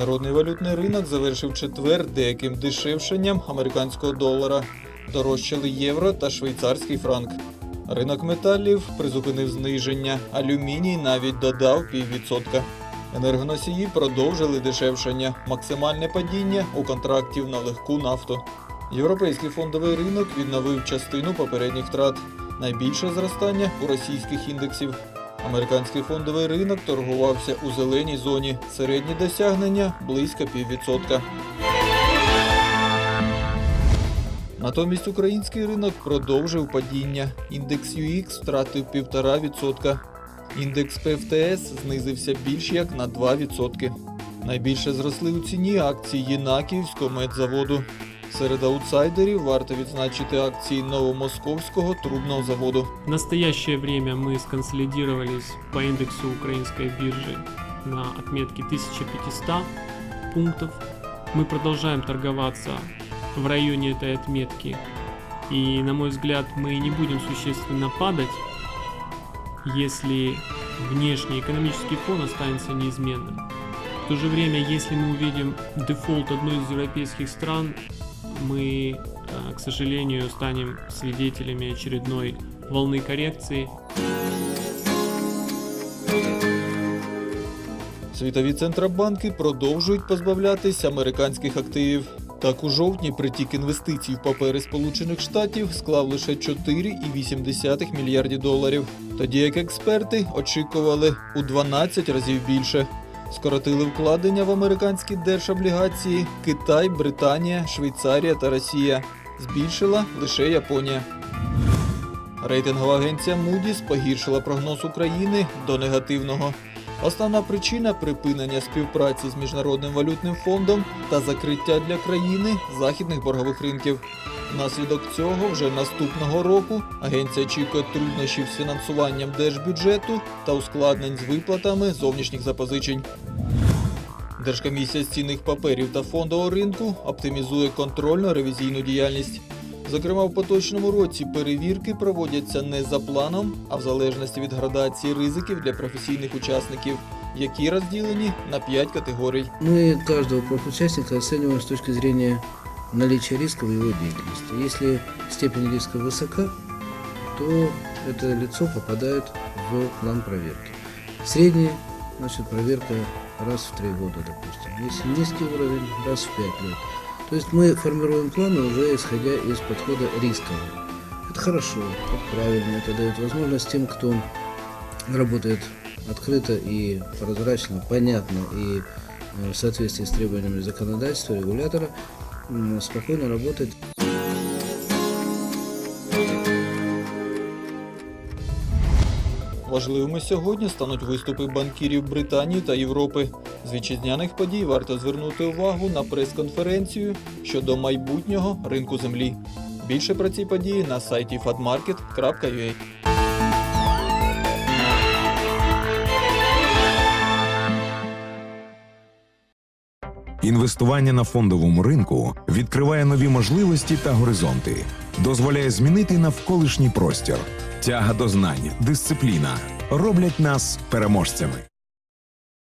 Міжнародний валютний ринок завершив четвер деяким дешевшенням американського долара. Дорожчали євро та швейцарський франк. Ринок металів призупинив зниження, алюміній навіть додав піввідсотка. Енергоносії продовжили дешевшення, максимальне падіння у контрактів на легку нафту. Європейський фондовий ринок відновив частину попередніх втрат. Найбільше зростання у російських індексів. Американський фондовий ринок торгувався у зеленій зоні. Середні досягнення близько піввідсотка. Натомість український ринок продовжив падіння. Індекс UX втратив 1,5%. Індекс ПФТС знизився більш як на 2%. Найбільше зросли у ціні акції Єнакіївського медзаводу. Серед аутсайдерів варто відзначити акції Новомосковського трубного заводу. В настоящее время мы сконсолидировались по индексу украинской биржи на отметке 1500 пунктов. Мы продолжаем торговаться в районе этой отметки. И, на мой взгляд, мы не будем существенно падать, если внешний экономический фон останется неизменным. В то же время, если мы увидим дефолт одной из европейских стран, мы, э, к сожалению, станем свидетелями очередной волны коррекции. Світові центробанки продовжують позбавлятись американських активів. Так, у жовтні притік інвестицій в папери Сполучених Штатів склав лише 4,8 мільярдів доларів, тоді як експерти очікували у 12 разів більше. Скоротили вкладення в американські держоблігації Китай, Британія, Швейцарія та Росія. Збільшила лише Японія. Рейтингова агенція Moody's погіршила прогноз України до негативного. Основна причина припинення співпраці з Міжнародним валютним фондом та закриття для країни західних боргових ринків. Внаслідок цього вже наступного року агенція очікує труднощів з фінансуванням держбюджету та ускладнень з виплатами зовнішніх запозичень. Держкомісія з цінних паперів та фондового ринку оптимізує контрольно-ревізійну діяльність. Зокрема, в поточному році перевірки проводяться не за планом, а в залежності від градації ризиків для професійних учасників, які розділені на 5 категорій. Мы каждого профучастника оцениваем с точки зрения наличия риска в его деятельности. Если степень риска высока, то это лицо попадает в план проверки. Средний, значит, проверка раз в три года, допустим. Если низкий уровень, раз в пять лет. То есть мы формируем планы уже исходя из подхода рискового. Это хорошо, это правильно, это дает возможность тем, кто работает открыто и прозрачно, понятно и в соответствии с требованиями законодательства, регулятора, спокойно работать. Важливими сьогодні стануть виступи банкірів Британії та Європи. З вітчизняних подій варто звернути увагу на прес-конференцію щодо майбутнього ринку землі. Більше про ці події на сайті fadmarket.ua. Інвестування на фондовому ринку відкриває нові можливості та горизонти, дозволяє змінити навколишній простір. Тяга до знань, дисципліна роблять нас переможцями.